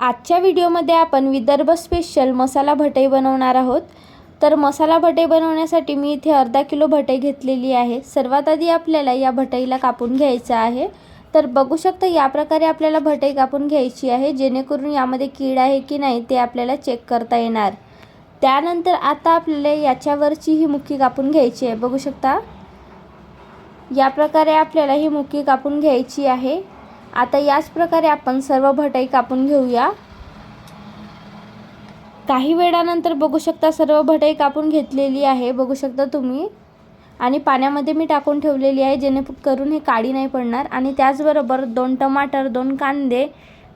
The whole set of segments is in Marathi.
आजच्या व्हिडिओमध्ये आपण विदर्भ स्पेशल मसाला भटई बनवणार आहोत. तर मसाला भटई बनवण्यासाठी मी इथे अर्धा किलो भटई घेतलेली आहे. सर्वात आधी आपल्याला या भटईला कापून घ्यायचं आहे. तर बघू शकता या प्रकारे आपल्याला भटई कापून घ्यायची आहे. जेणेकरून यामध्ये कीड आहे की नाही ते आपल्याला चेक करता येणार. त्यानंतर आता आपल्याला याच्यावरची ही मुक्की कापून घ्यायची आहे. बघू शकता. या प्रकारे आपल्याला ही मुक्की कापून घ्यायची आहे. आता याच प्रकारे आपण सर्व भटई कापून घेऊया. काही वेळानंतर बघू शकता सर्व भटई कापून घेतलेली आहे बघू शकता तुम्ही. आणि पाण्यामध्ये मी टाकून ठेवलेली आहे जेणेकरून हे काळी नाही पडणार. आणि त्याचबरोबर दोन टमाटर दोन कांदे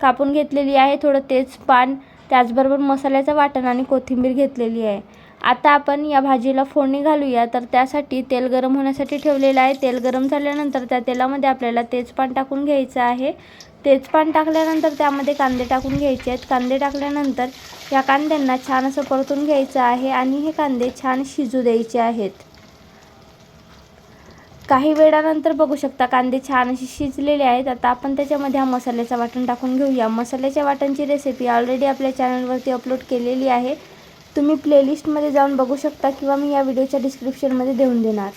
कापून घेतलेली आहे. थोडं तेज पान त्याचबरोबर मसाल्याचं वाटण आणि कोथिंबीर घेतलेली आहे. आता आपण या भाजीला फोडणी घालूया. तर त्यासाठी तेल गरम होण्यासाठी ठेवलेलं आहे. तेल गरम झाल्यानंतर त्या तेलामध्ये आपल्याला तेजपान टाकून घ्यायचं आहे. तेजपान टाकल्यानंतर त्यामध्ये कांदे टाकून घ्यायचे आहेत. कांदे टाकल्यानंतर या कांद्यांना छान असं परतून घ्यायचं आहे आणि हे कांदे छान शिजू द्यायचे आहेत. काही वेळानंतर बघू शकता कांदे छान असे शिजलेले आहेत. आता आपण त्याच्यामध्ये हा मसाल्याचा वाटण टाकून घेऊया. मसाल्याच्या वाटणची रेसिपी ऑलरेडी आपल्या चॅनलवरती अपलोड केलेली आहे. तुम्ही प्लेलिस्टमध्ये जाऊन बघू शकता किंवा मी या व्हिडिओच्या डिस्क्रिप्शनमध्ये देऊन देणार.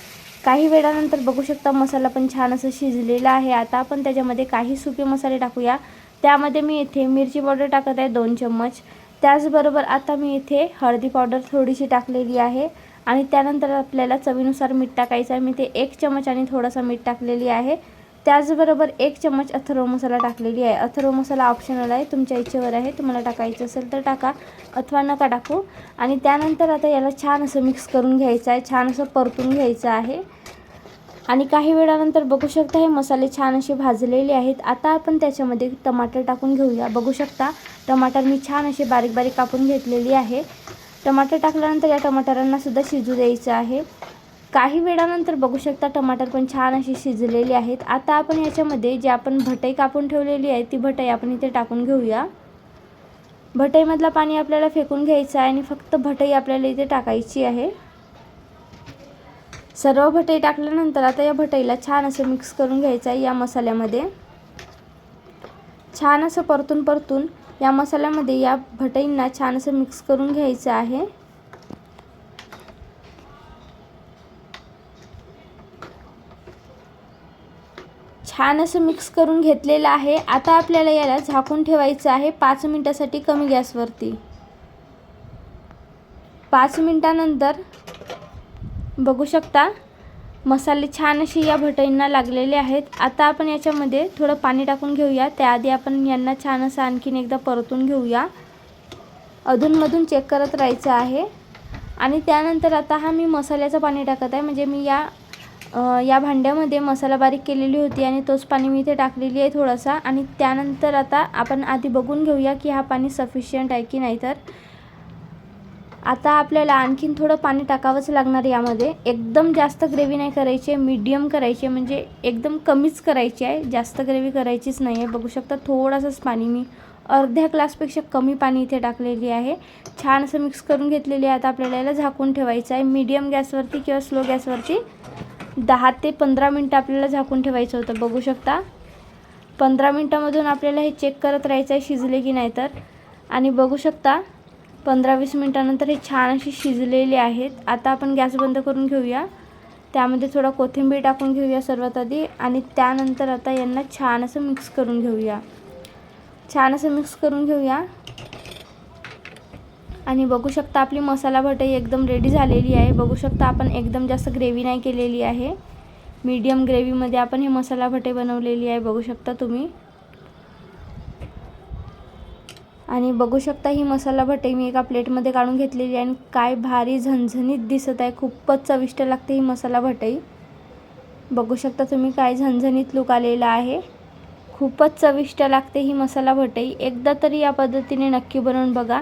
काही वेळानंतर बघू शकता मसाला पण छान असं शिजलेला आहे. आता आपण त्याच्यामध्ये काही सुके मसाले टाकूया. त्यामध्ये मी इथे मिरची पावडर टाकत आहे दोन चम्मच. त्याचबरोबर आता मी इथे हळदी पावडर थोडीशी टाकलेली आहे. आणि त्यानंतर आपल्याला चवीनुसार मीठ टाकायचं आहे. मी ते एक चमच आणि थोडासा मीठ टाकलेली आहे. त्याचबरोबर एक चम्मच अथर्व मसाला टाकलेली आहे. अथर्व मसाला ऑप्शनल आहे. तुमच्या इच्छेवर आहे. तुम्हाला टाकायचं असेल तर टाका. अथवा नका टाकू. आणि त्यानंतर आता याला छान असं मिक्स करून घ्यायचं आहे. छान असं परतून घ्यायचं आहे. आणि काही वेळानंतर बघू शकता हे मसाले छान असे भाजलेले आहेत. आता आपण त्याच्यामध्ये टमाटर टाकून घेऊया. बघू शकता टमाटर मी छान असे बारीक बारीक कापून घेतलेली आहे. टमाटर टाकल्यानंतर या टमाटरांनासुद्धा शिजू द्यायचं आहे. काही वेळानंतर बघू शकता टमाटर पण छान अशी शिजलेली आहेत. आता आपण याच्यामध्ये जे आपण भटई कापून ठेवलेली आहे ती भटई आपण इथे टाकून घेऊया. भटईमधला पाणी आपल्याला फेकून घ्यायचं आहे आणि फक्त भटई आपल्याला इथे टाकायची आहे. सर्व भटई टाकल्यानंतर आता या भटईला छान असं मिक्स करून घ्यायचं आहे या मसाल्यामध्ये. छान असं परतून परतून या मसाल्यामध्ये या भटईंना छान असं मिक्स करून घ्यायचं आहे. छान असं मिक्स करून घेतलेलं आहे. आता आपल्याला याला झाकून ठेवायचं आहे पाच मिनटासाठी कमी गॅसवरती. पाच मिनटानंतर बघू शकता मसाले छान असे या भटईंना लागलेले आहेत. आता आपण याच्यामध्ये थोडं पाणी टाकून घेऊया. त्याआधी आपण यांना छान असं आणखीन एकदा परतून घेऊया. अधूनमधून चेक करत राहायचं आहे. आणि त्यानंतर आता हा मी मसाल्याचं पाणी टाकत आहे. म्हणजे मी या या भांड्यामध्ये मसाला बारीक केलेली होती आणि तोच पाणी मी इथे टाकलेली आहे थोडासा. आणि त्यानंतर आता आपण आधी बघून घेऊया की हा पाणी सफिशियंट आहे की नाही तर. आता आपल्याला आणखीन थोडं पाणी टाकावंच लागणार यामध्ये. एकदम जास्त ग्रेव्ही नाही करायची आहे मीडियम करायची आहे म्हणजे एकदम कमीच करायची आहे. जास्त ग्रेव्ही करायचीच नाही आहे. बघू शकता थोडंसंच पाणी मी अर्ध्या ग्लासपेक्षा कमी पाणी इथे टाकलेली आहे. छान असं मिक्स करून घेतलेली आहे. आता आपल्याला याला झाकून ठेवायचं आहे. मीडियम गॅसवरती किंवा स्लो गॅसवरती दहा ते पंधरा मिनटं आपल्याला झाकून ठेवायचं होतं बघू शकता. पंधरा मिनटामधून आपल्याला हे चेक करत राहायचं आहे शिजले की नाही तर. आणि बघू शकता पंधरा वीस मिनटानंतर हे छान असे शिजलेले आहेत. आता आपण गॅस बंद करून घेऊया. त्यामध्ये थोडा कोथिंबीर टाकून घेऊया सर्वात आधी आणि त्यानंतर आता यांना छान असं मिक्स करून घेऊया. छान असं मिक्स करून घेऊया. आणि बघू शकता आपली मसाला भटई एकदम रेडी झालेली आहे. बघू शकता आपण एकदम जास्त ग्रेव्ही नाही केलेली आहे. मीडियम ग्रेव्हीमध्ये आपण ही मसाला भटे बनवलेली आहे बघू शकता तुम्ही. आणि बघू शकता ही मसाला भटे मी एका प्लेटमध्ये काढून घेतलेली आहे आणि काय भारी झणझणीत दिसत आहे. खूपच चविष्ट लागते ही मसाला भटई. बघू शकता तुम्ही काय झणझणीत लुक आलेला आहे. खूपच चविष्ट लागते ही मसाला भटई. एकदा तरी या पद्धतीने नक्की बनवून बघा.